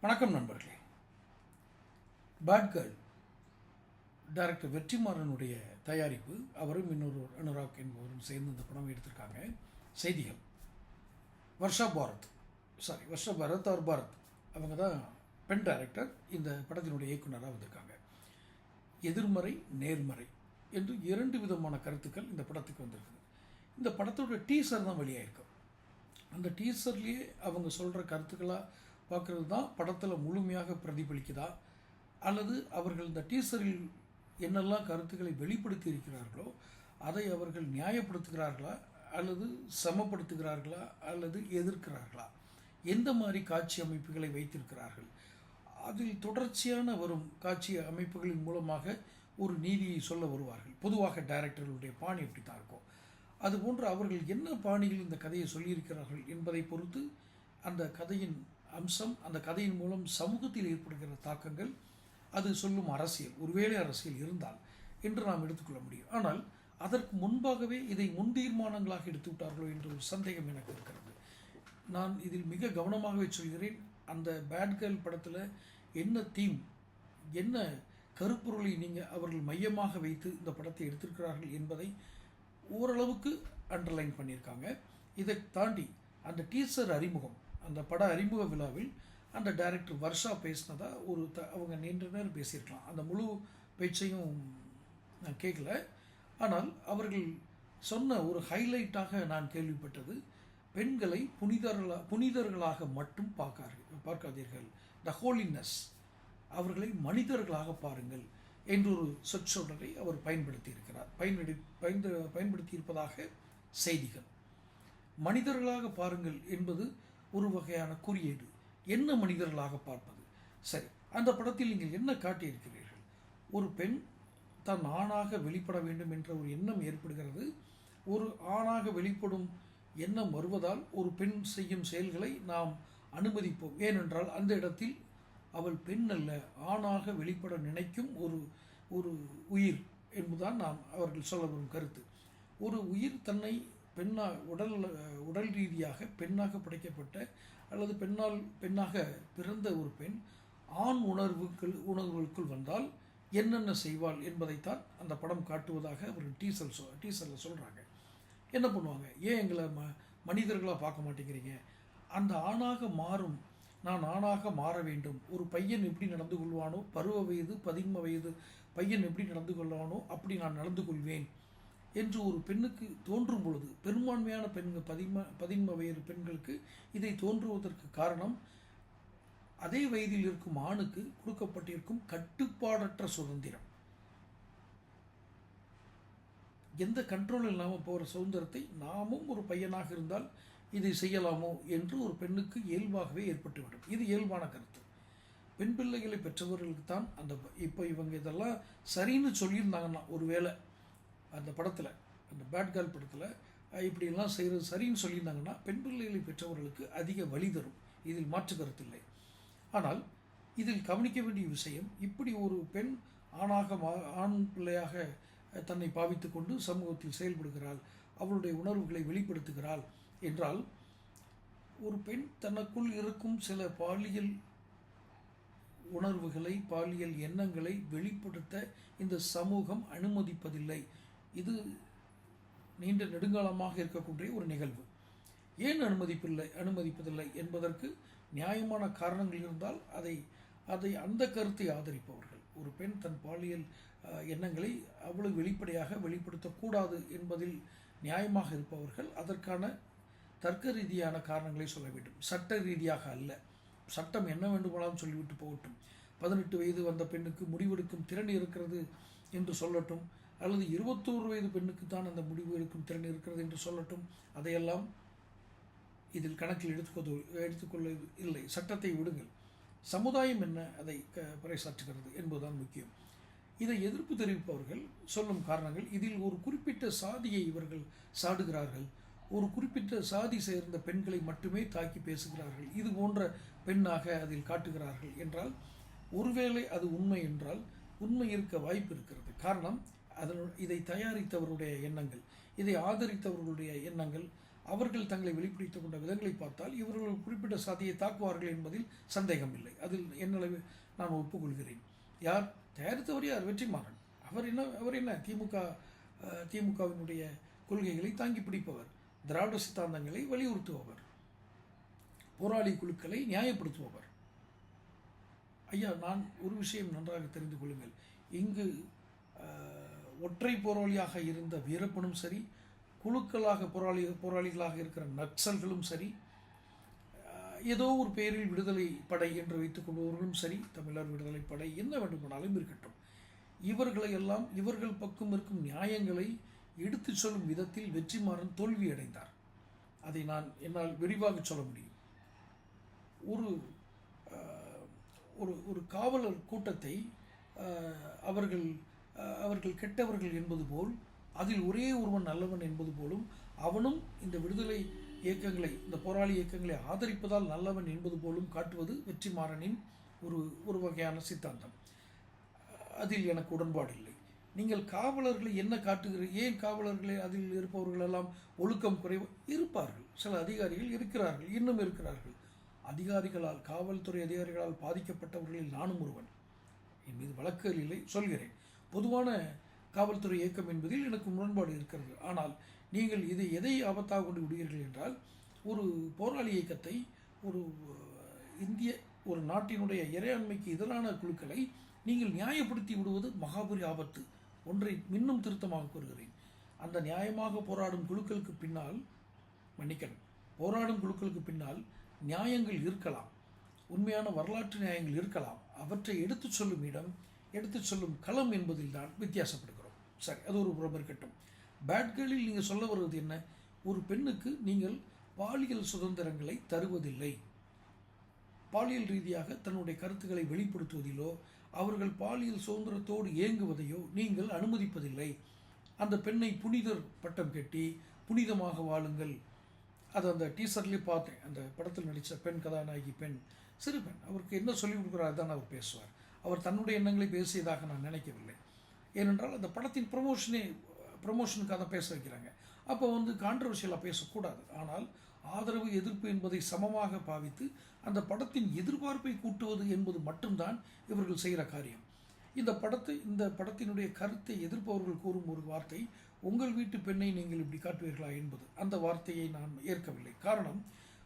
வணக்கம் நண்பர்களே. Bad girl director வெற்றிமாறனுடைய தயாரிப்பு அவரும் இன்னொரு அனுராக் என்பவரும் சேர்ந்து இந்த படம் எடுத்திருக்காங்க. செய்திகள். Varsha Bharat sorry Varsha Bharat R Bharat. அவங்க தான் பெண் டைரக்டர் இந்த படத்தினுடைய இயக்குனராக வந்திருக்காங்க. எதிர்மறை நேர்மறை என்று இரண்டு விதமான கருத்துக்கள் இந்த படத்துக்கு வந்திருக்குது. இந்த படத்தோட டீசர் தான் வெளியாகிருக்கும் அந்த டீசர்லேயே அவங்க சொல்கிற கருத்துக்களாக பார்க்குறது தான் படத்தில் முழுமையாக பிரதிபலிக்குதா? அல்லது அவர்கள் இந்த டீசரில் என்னெல்லாம் கருத்துக்களை வெளிப்படுத்தி இருக்கிறார்களோ அதை அவர்கள் நியாயப்படுத்துகிறார்களா? அல்லது சமப்படுத்துகிறார்களா? அல்லது எதிர்க்கிறார்களா? எந்த மாதிரி காட்சி அமைப்புகளை வைத்திருக்கிறார்கள்? அதில் தொடர்ச்சியான வரும் காட்சி அமைப்புகளின் மூலமாக ஒரு நீதியை சொல்ல வருவார்கள். பொதுவாக டைரக்டர்களுடைய பாணி இப்படி தான் இருக்கும். அதுபோன்று அவர்கள் என்ன பாணியில் இந்த கதையை சொல்லியிருக்கிறார்கள் என்பதை பொறுத்து அந்த கதையின் அம்சம் அந்த கதையின் மூலம் சமூகத்தில் ஏற்படுகிற தாக்கங்கள் அது சொல்லும் அரசியல். ஒருவேளை அரசியல் இருந்தால் என்று நாம் எடுத்துக்கொள்ள முடியும். ஆனால் அதற்கு முன்பாகவே இதை முன் தீர்மானங்களாக எடுத்து விட்டார்களோ என்ற ஒரு சந்தேகம் எனக்கு இருக்கிறது. நான் இதில் மிக கவனமாகவே சொல்கிறேன். அந்த பேட் கேர்ள் படத்தில் என்ன தீம் என்ன கருப்பொருளை நீங்கள் அவர்கள் மையமாக வைத்து இந்த படத்தை எடுத்திருக்கிறார்கள் என்பதை ஓரளவுக்கு அண்டர்லைன் பண்ணியிருக்காங்க. இதை தாண்டி அந்த டீசர் அறிமுகம் அந்த பட அறிமுக விழாவில் அந்த டைரக்டர் வர்ஷா பேசினதா ஒரு த அவங்க நீண்ட நேரம் பேசியிருக்கலாம். அந்த முழு பேச்சையும் நான் கேட்கல ஆனால் அவர்கள் சொன்ன ஒரு ஹைலைட்டாக நான் கேள்விப்பட்டது பெண்களை புனிதர்களாக புனிதர்களாக மட்டும் பார்க்கார்கள். பார்க்காதீர்கள். த ஹோலினஸ் அவர்களை மனிதர்களாக பாருங்கள் என்றொரு சொற்றொடரை அவர் பயன்படுத்தி இருக்கிறார் பயன்படு பயன்படுத்தி இருப்பதாக செய்திகள். மனிதர்களாக பாருங்கள் என்பது ஒரு வகையான குறியீடு. என்ன மனிதர்களாக பார்ப்பது? சரி அந்த படத்தில் நீங்கள் என்ன காட்டியிருக்கிறீர்கள்? ஒரு பெண் தன் ஆணாக வெளிப்பட வேண்டும் என்ற ஒரு எண்ணம் ஏற்படுகிறது. ஒரு ஆணாக வெளிப்படும் எண்ணம் வருவதால் ஒரு பெண் செய்யும் செயல்களை நாம் அனுமதிப்போம். ஏனென்றால் அந்த இடத்தில் அவள் பெண் அல்ல ஆணாக வெளிப்பட நினைக்கும் ஒரு ஒரு உயிர் என்பதுதான் நாம் அவர்கள் சொல்ல வரும் கருத்து. ஒரு உயிர் தன்னை பெண்ணா உடல் உடல் ரீதியாக பெண்ணாக படைக்கப்பட்ட அல்லது பெண்ணால் பெண்ணாக பிறந்த ஒரு பெண் ஆண் உணர்வுகள் உணர்வுகளுக்குள் வந்தால் என்னென்ன செய்வாள் என்பதைத்தான் அந்த படம் காட்டுவதாக அவர்கள் டீசல் சொ டீசரில் சொல்கிறாங்க என்ன பண்ணுவாங்க? ஏன் எங்களை ம மனிதர்களாக பார்க்க மாட்டேங்கிறீங்க? அந்த ஆணாக மாறும் நான் ஆணாக மாற வேண்டும். ஒரு பையன் எப்படி நடந்து கொள்வானோ பருவ வயது பதின்ம வயது பையன் எப்படி நடந்து கொள்வானோ அப்படி நான் நடந்து கொள்வேன். என்று ஒரு பெண்ணுக்கு தோன்றும் பொழுது பெரும்பான்மையான பெண்கள் பதிம பதின்ம வயது பெண்களுக்கு இதை தோன்றுவதற்கு காரணம் அதே வயதில் இருக்கும் ஆணுக்கு கொடுக்கப்பட்டிருக்கும் கட்டுப்பாடற்ற சுதந்திரம். எந்த கண்ட்ரோல் இல்லாமல் போகிற சுதந்திரத்தை நாமும் ஒரு பையனாக இருந்தால் இதை செய்யலாமோ என்று ஒரு பெண்ணுக்கு இயல்பாகவே ஏற்பட்டுவிடும் இது இயல்பான கருத்து. பெண் பிள்ளைகளை பெற்றவர்களுக்கு தான் அந்த இப்போ இவங்க இதெல்லாம் சரின்னு சொல்லியிருந்தாங்கன்னா ஒரு வேளை அந்த படத்தில் அந்த பேட் கேர்ள் படத்தில் இப்படியெல்லாம் செய்கிறது சரின்னு சொல்லியிருந்தாங்கன்னா பெண் பிள்ளைகளை பெற்றவர்களுக்கு அதிக வழி தரும். இதில் மாற்று கருத்தில்லை ஆனால் இதில் கவனிக்க வேண்டிய விஷயம் இப்படி ஒரு பெண் ஆணாக மா ஆண் பிள்ளையாக தன்னை பாவித்து கொண்டு சமூகத்தில் செயல்படுகிறாள் அவளுடைய உணர்வுகளை வெளிப்படுத்துகிறாள் என்றால் ஒரு பெண் தனக்குள் இருக்கும் சில பாலியல் உணர்வுகளை பாலியல் எண்ணங்களை வெளிப்படுத்த இந்த சமூகம் அனுமதிப்பதில்லை. இது நீண்ட நெடுங்காலமாக இருக்கக்கூடிய ஒரு நிகழ்வு. ஏன் அனுமதிப்பில்லை அனுமதிப்பதில்லை என்பதற்கு நியாயமான காரணங்கள் இருந்தால் அதை அதை அந்த கருத்தை ஆதரிப்பவர்கள். ஒரு பெண் தன் பாலியல் எண்ணங்களை அவ்வளவு வெளிப்படையாக வெளிப்படுத்தக்கூடாது என்பதில் நியாயமாக இருப்பவர்கள் அதற்கான தர்க்க ரீதியான காரணங்களை சொல்ல வேண்டும். சட்ட ரீதியாக அல்ல. சட்டம் என்ன வேண்டுமானாலும் சொல்லிவிட்டு போகட்டும். பதினெட்டு வயது வந்த பெண்ணுக்கு முடிவெடுக்கும் திறன் இருக்கிறது என்று சொல்லட்டும். அல்லது இருபத்தோரு வயது பெண்ணுக்கு தான் அந்த முடிவு எடுக்கும் திறன் இருக்கிறது என்று சொல்லட்டும் அதையெல்லாம் இதில் கணக்கில் எடுத்துக்கொண்டு எடுத்துக்கொள்ள இல்லை. சட்டத்தை விடுங்கள். சமுதாயம் என்ன அதை க பறைசாற்றுகிறது என்பதுதான் முக்கியம். இதை எதிர்ப்பு தெரிவிப்பவர்கள் சொல்லும் காரணங்கள் இதில் ஒரு குறிப்பிட்ட சாதியை இவர்கள் சாடுகிறார்கள். ஒரு குறிப்பிட்ட சாதி சேர்ந்த பெண்களை மட்டுமே தாக்கி பேசுகிறார்கள். இது போன்ற பெண்ணாக அதில் காட்டுகிறார்கள் என்றால் ஒருவேளை அது உண்மை என்றால் உண்மை இருக்க வாய்ப்பு இருக்கிறது. காரணம் அதனு இதை தயாரித்தவருடைய எண்ணங்கள் இதை ஆதரித்தவர்களுடைய எண்ணங்கள் அவர்கள் தங்களை வெளிப்படுத்திக் கொண்ட விதங்களை பார்த்தால் இவர்கள் குறிப்பிட்ட சாதியை தாக்குவார்கள் என்பதில் சந்தேகம் இல்லை. அதில் என்னளவு நான் ஒப்புக்கொள்கிறேன். யார்? தயாரித்தவர் யார்? வெற்றிமாறன் அவர் என்ன அவர் என்ன? திமுக திமுகவினுடைய கொள்கைகளை தாங்கி பிடிப்பவர். திராவிட சித்தாந்தங்களை வலியுறுத்துபவர். போராளி குழுக்களை நியாயப்படுத்துபவர். ஐயா நான் ஒரு விஷயம் நன்றாக தெரிந்து கொள்ளுங்கள். இங்கு ஒற்றை போராளியாக இருந்த வீரப்பனும் சரி குழுக்களாக போராளி போராளிகளாக இருக்கிற நக்சல்களும் சரி ஏதோ ஒரு பெயரில் விடுதலை படை என்று வைத்துக் கொள்பவர்களும் சரி தமிழர் விடுதலை படை என்ன வேண்டுமானாலும் இருக்கட்டும். இவர்களை எல்லாம் இவர்கள் பக்கம் இருக்கும் நியாயங்களை எடுத்துச் சொல்லும் விதத்தில் வெற்றிமாறன் தோல்வி அடைந்தார். அதை நான் என்னால் விரிவாக சொல்ல முடியும். ஒரு ஒரு ஒரு காவலர் கூட்டத்தை அவர்கள் அவர்கள் கெட்டவர்கள் என்பது போல் அதில் ஒரே ஒருவன் நல்லவன் என்பது போலும் அவனும் இந்த விடுதலை இயக்கங்களை இந்த போராளி இயக்கங்களை ஆதரிப்பதால் நல்லவன் என்பது போலும் காட்டுவது வெற்றிமாறனின் ஒரு ஒரு வகையான சித்தாந்தம். அதில் எனக்கு உடன்பாடு இல்லை. நீங்கள் காவலர்களை என்ன காட்டுகிற ஏன் காவலர்களை அதில் இருப்பவர்கள் எல்லாம் ஒழுக்கம் குறைவு இருப்பார்கள். சில அதிகாரிகள் இருக்கிறார்கள் இன்னும் இருக்கிறார்கள். அதிகாரிகளால் காவல்துறை அதிகாரிகளால் பாதிக்கப்பட்டவர்களில் நானும் ஒருவன். என் மீது வழக்குகள் இல்லை சொல்கிறேன். பொதுவான காவல்துறை இயக்கம் என்பதில் எனக்கு முரண்பாடு இருக்கிறது. ஆனால் நீங்கள் இதை எதை ஆபத்தாக கொண்டு விடுகிறீர்கள் என்றால் ஒரு போராளி இயக்கத்தை ஒரு இந்திய ஒரு நாட்டினுடைய இறையாண்மைக்கு எதிரான குழுக்களை நீங்கள் நியாயப்படுத்தி விடுவது மகாபுரி ஆபத்து. ஒன்றை இன்னும் திருத்தமாக கூறுகிறேன். அந்த நியாயமாக போராடும் குழுக்களுக்கு பின்னால் மன்னிக்கணும் போராடும் குழுக்களுக்கு பின்னால் நியாயங்கள் இருக்கலாம். உண்மையான வரலாற்று நியாயங்கள் இருக்கலாம். அவற்றை எடுத்துச் சொல்லும் இடம் எடுத்துச் சொல்லும் களம் என்பதில் தான் வித்தியாசப்படுகிறோம். சரி அது ஒரு புறம் இருக்கட்டும். பேட் நீங்கள் சொல்ல வருவது என்ன? ஒரு பெண்ணுக்கு நீங்கள் பாலியல் சுதந்திரங்களை தருவதில்லை. பாலியல் ரீதியாக தன்னுடைய கருத்துக்களை வெளிப்படுத்துவதிலோ அவர்கள் பாலியல் சுதந்திரத்தோடு இயங்குவதையோ நீங்கள் அனுமதிப்பதில்லை. அந்த பெண்ணை புனிதர் பட்டம் கட்டி புனிதமாக வாழுங்கள். அது அந்த டீசர்லேயே பார்த்தேன். அந்த படத்தில் நடித்த பெண் கதாநாயகி பெண் சிறு பெண். அவருக்கு என்ன சொல்லிக் கொடுக்குறாரு தான் அவர் பேசுவார். அவர் தன்னுடைய எண்ணங்களை பேசியதாக நான் நினைக்கவில்லை. ஏனென்றால் அந்த படத்தின் ப்ரமோஷனே ப்ரமோஷனுக்காக பேச வைக்கிறாங்க. அப்போ வந்து கான்ட்ரவர்ஷியலாக பேசக்கூடாது. ஆனால் ஆதரவு எதிர்ப்பு என்பதை சமமாக பாவித்து அந்த படத்தின் எதிர்பார்ப்பை கூட்டுவது என்பது மட்டும்தான் இவர்கள் செய்கிற காரியம். இந்த படத்தை இந்த படத்தினுடைய கருத்தை எதிர்ப்பவர்கள் கூறும் ஒரு வார்த்தை உங்கள் வீட்டு பெண்ணை நீங்கள் இப்படி காட்டுவீர்களா? என்பது. அந்த வார்த்தையை நான் ஏற்கவில்லை. காரணம்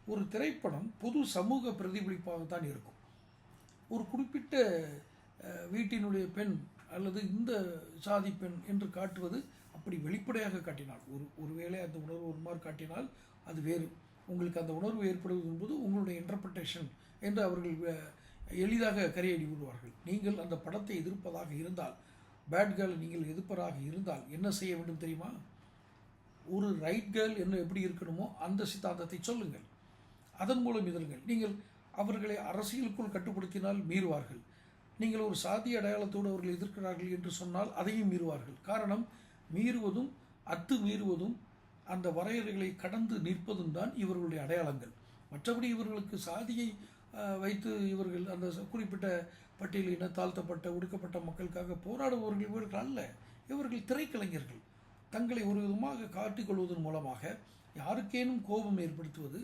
ஒரு திரைப்படம் பொது சமூக பிரதிபலிப்பாக தான் இருக்கும். ஒரு குறிப்பிட்ட வீட்டினுடைய பெண் அல்லது இந்த சாதி பெண் என்று காட்டுவது அப்படி வெளிப்படையாக காட்டினால். ஒரு ஒருவேளை அந்த உணர்வு ஒரு மாதிரி காட்டினால் அது வேறு. உங்களுக்கு அந்த உணர்வு ஏற்படுவது என்பது உங்களுடைய இன்டர்பிரட்டேஷன் என்று அவர்கள் எளிதாக கரையடி விடுவார்கள். நீங்கள் அந்த படத்தை எதிர்ப்பதாக இருந்தால் பேட் கேர்ள் நீங்கள் எதிர்ப்பதாக இருந்தால் என்ன செய்ய வேண்டும் தெரியுமா? ஒரு ரைட் கேர்ள் என்ன எப்படி இருக்கணுமோ அந்த சித்தாந்தத்தை சொல்லுங்கள். அதன் மூலம் இதழ்கள் நீங்கள் அவர்களை அரசியலுக்குள் கட்டுப்படுத்தினால் மீறுவார்கள். நீங்கள் ஒரு சாதி அடையாளத்தோடு அவர்கள் எதிர்க்கிறார்கள் என்று சொன்னால் அதையும் மீறுவார்கள். காரணம் மீறுவதும் அத்து மீறுவதும் அந்த வரையறைகளை கடந்து நிற்பதும் தான் இவர்களுடைய அடையாளங்கள். மற்றபடி இவர்களுக்கு சாதியை வைத்து இவர்கள் அந்த குறிப்பிட்ட குறிப்பிட்ட இன தாழ்த்தப்பட்ட ஒடுக்கப்பட்ட மக்களுக்காக போராடுபவர்கள் இவர்கள் அல்ல. இவர்கள் திரைக்கலைஞர்கள். தங்களை ஒரு விதமாக காட்டிக்கொள்வதன் மூலமாக யாருக்கேனும் கோபம் ஏற்படுத்துவது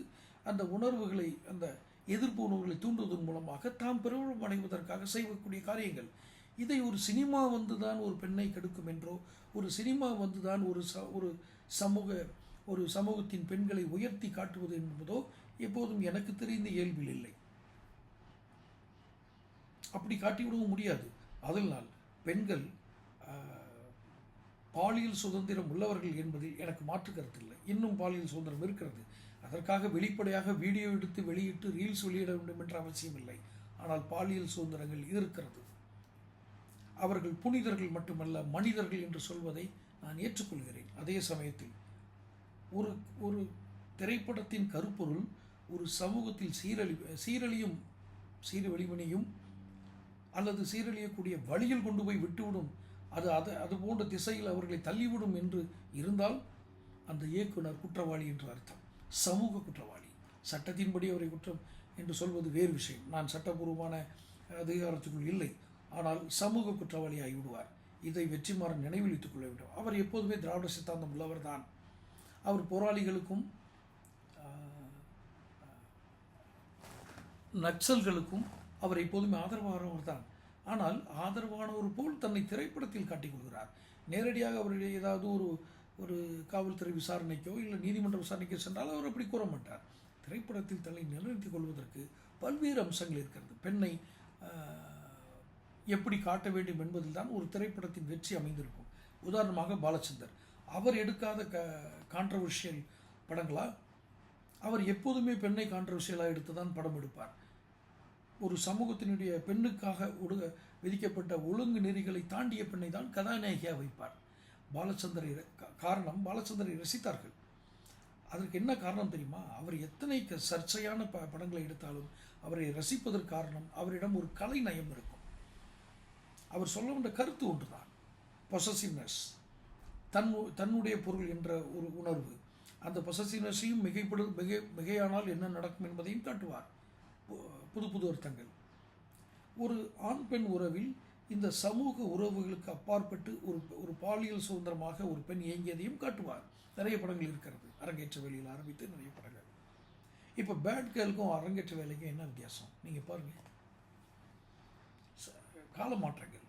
அந்த உணர்வுகளை அந்த எதிர்ப்பு உணர்வுகளை தூண்டுவதன் மூலமாக தாம் பிரபலம் அடைவதற்காக செய்யக்கூடிய காரியங்கள். இதை ஒரு சினிமா வந்து தான் ஒரு பெண்ணை கெடுக்கும் என்றோ ஒரு சினிமா வந்து தான் ஒரு ச ஒரு சமூக ஒரு சமூகத்தின் பெண்களை உயர்த்தி காட்டுவது என்பதோ எப்போதும் எனக்கு தெரிந்த இயல்பில் இல்லை. அப்படி காட்டிவிடவும் முடியாது. அதனால் பெண்கள் பாலியல் சுதந்திரம் உள்ளவர்கள் என்பதில் எனக்கு மாற்று கருத்தில்லை இன்னும் பாலியல் சுதந்திரம் இருக்கிறது. அதற்காக வெளிப்படையாக வீடியோ எடுத்து வெளியிட்டு ரீல்ஸ் வெளியிட வேண்டும் என்ற அவசியம் இல்லை. ஆனால் பாலியல் சுதந்திரங்கள் இருக்கிறது அவர்கள் புனிதர்கள் மட்டுமல்ல மனிதர்கள் என்று சொல்வதை நான் ஏற்றுக்கொள்கிறேன். அதே சமயத்தில் ஒரு ஒரு திரைப்படத்தின் கருப்பொருள் ஒரு சமூகத்தில் சீரழி சீரழியும் சீரழிவினையும் அல்லது சீரழியக்கூடிய வழியில் கொண்டு போய் விட்டுவிடும் அது அது அது போன்ற திசையில் அவர்களை தள்ளிவிடும் என்று இருந்தால் அந்த இயக்குனர் குற்றவாளி என்று அர்த்தம். சமூக குற்றவாளி. சட்டத்தின்படி அவரை குற்றம் என்று சொல்வது வேறு விஷயம். நான் சட்டபூர்வமான அதிகாரத்துக்குள் இல்லை. ஆனால் சமூக குற்றவாளி ஆகிவிடுவார் இதை வெற்றிமாறன் நினைவில் வைத்துக் கொள்ள வேண்டும். அவர் எப்போதுமே திராவிட சித்தாந்தம் உள்ளவர் தான் அவர் போராளிகளுக்கும் நக்சல்களுக்கும் அவர் எப்போதுமே ஆதரவானவர் தான் ஆனால் ஆதரவானவர் போல் தன்னை திரைப்படத்தில் காட்டிக் கொள்கிறார். நேரடியாக அவருடைய ஏதாவது ஒரு ஒரு காவல்துறை விசாரணைக்கோ இல்லை நீதிமன்ற விசாரணைக்கோ சென்றால் அவர் அப்படி கூற மாட்டார். திரைப்படத்தில் தன்னை நிலைநிறுத்திக் கொள்வதற்கு பல்வேறு அம்சங்கள் இருக்கிறது. பெண்ணை எப்படி காட்ட வேண்டும் என்பதில் தான் ஒரு திரைப்படத்தின் வெற்றி அமைந்திருக்கும். உதாரணமாக பாலச்சந்தர். அவர் எடுக்காத க கான்ட்ரவர்ஷியல் படங்களா? அவர் எப்போதுமே பெண்ணை கான்ட்ரவர்ஷியலாக எடுத்து தான் படம் எடுப்பார். ஒரு சமூகத்தினுடைய பெண்ணுக்காக ஒழுங்க விதிக்கப்பட்ட ஒழுங்கு நெறிகளை தாண்டிய பெண்ணை தான் கதாநாயகியாக வைப்பார். பாலச்சந்தரை காரணம் பாலச்சந்தரை ரசித்தார்கள். அதற்கு என்ன காரணம் தெரியுமா? அவர் எத்தனை சர்ச்சையான ப படங்களை எடுத்தாலும் அவரை ரசிப்பதற்கு காரணம் அவரிடம் ஒரு கலை நயம் இருக்கும். அவர் சொல்ல வேண்ட கருத்து ஒன்றுதான். பொசசிவ்னஸ் தன் தன்னுடைய பொருள் என்ற ஒரு உணர்வு. அந்த பொசசிவ்னஸையும் மிகைப்படு மிகை மிகையானால் என்ன நடக்கும் என்பதையும் காட்டுவார். பு- புது புது அர்த்தங்கள். ஒரு ஆண் பெண் உறவில் இந்த சமூக உறவுகளுக்கு அப்பாற்பட்டு ஒரு ஒரு பாலியல் சுதந்திரமாக ஒரு பெண் இயங்கியதையும் காட்டுவார். நிறைய படங்கள் இருக்கிறது. அரங்கேற்ற வேலையில் ஆரம்பித்து நிறைய படங்கள். இப்போ பேட் கேர்ளுக்கும் அரங்கேற்ற வேலைக்கும் என்ன வித்தியாசம்? நீங்கள் பாருங்கள் கால மாற்றங்கள்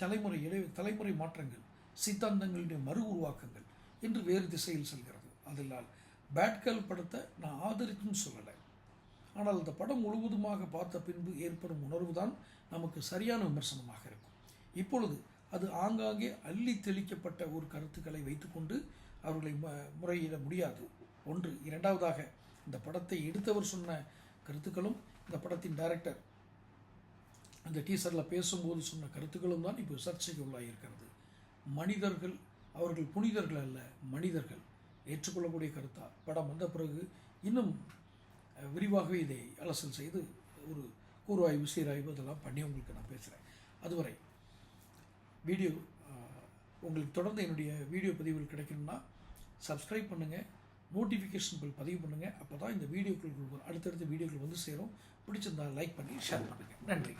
தலைமுறை இளை தலைமுறை மாற்றங்கள். சித்தாந்தங்களுடைய மறு உருவாக்கங்கள். என்று வேறு திசையில் செல்கிறது. அதனால் பேட்கல் படத்தை நான் ஆதரிக்கும் சொல்லலை. ஆனால் அந்த படம் முழுவதுமாக பார்த்த பின்பு ஏற்படும் உணர்வு தான் நமக்கு சரியான விமர்சனமாக இருக்கும். இப்பொழுது அது ஆங்காங்கே அள்ளி தெளிக்கப்பட்ட ஒரு கருத்துக்களை வைத்துக்கொண்டு அவர்களை ம முறையிட முடியாது. ஒன்று இரண்டாவதாக இந்த படத்தை எடுத்தவர் சொன்ன கருத்துக்களும் இந்த படத்தின் டைரக்டர் அந்த டீசரில் பேசும்போது சொன்ன கருத்துக்களும் தான் இப்போ சர்ச்சைக்கு உள்ளாகியிருக்கிறது மனிதர்கள் அவர்கள் புனிதர்கள் அல்ல மனிதர்கள். ஏற்றுக்கொள்ளக்கூடிய கருத்தா? படம் வந்த பிறகு இன்னும் விரிவாகவே இதை அலசல் செய்து ஒரு கூர்வாய்வு சீராய்வு இதெல்லாம் பண்ணி உங்களுக்கு நான் பேசுகிறேன் அதுவரை வீடியோ உங்களுக்கு தொடர்ந்து என்னுடைய வீடியோ பதிவுகள் கிடைக்கணும்னா சப்ஸ்கிரைப் பண்ணுங்கள் நோட்டிஃபிகேஷன் பில் பதிவு பண்ணுங்கள் அப்போ தான் இந்த வீடியோக்கள் அடுத்தடுத்த வீடியோக்கள் வந்து சேரும். பிடிச்சிருந்தா லைக் பண்ணி ஷேர் பண்ணுங்கள் நன்றி.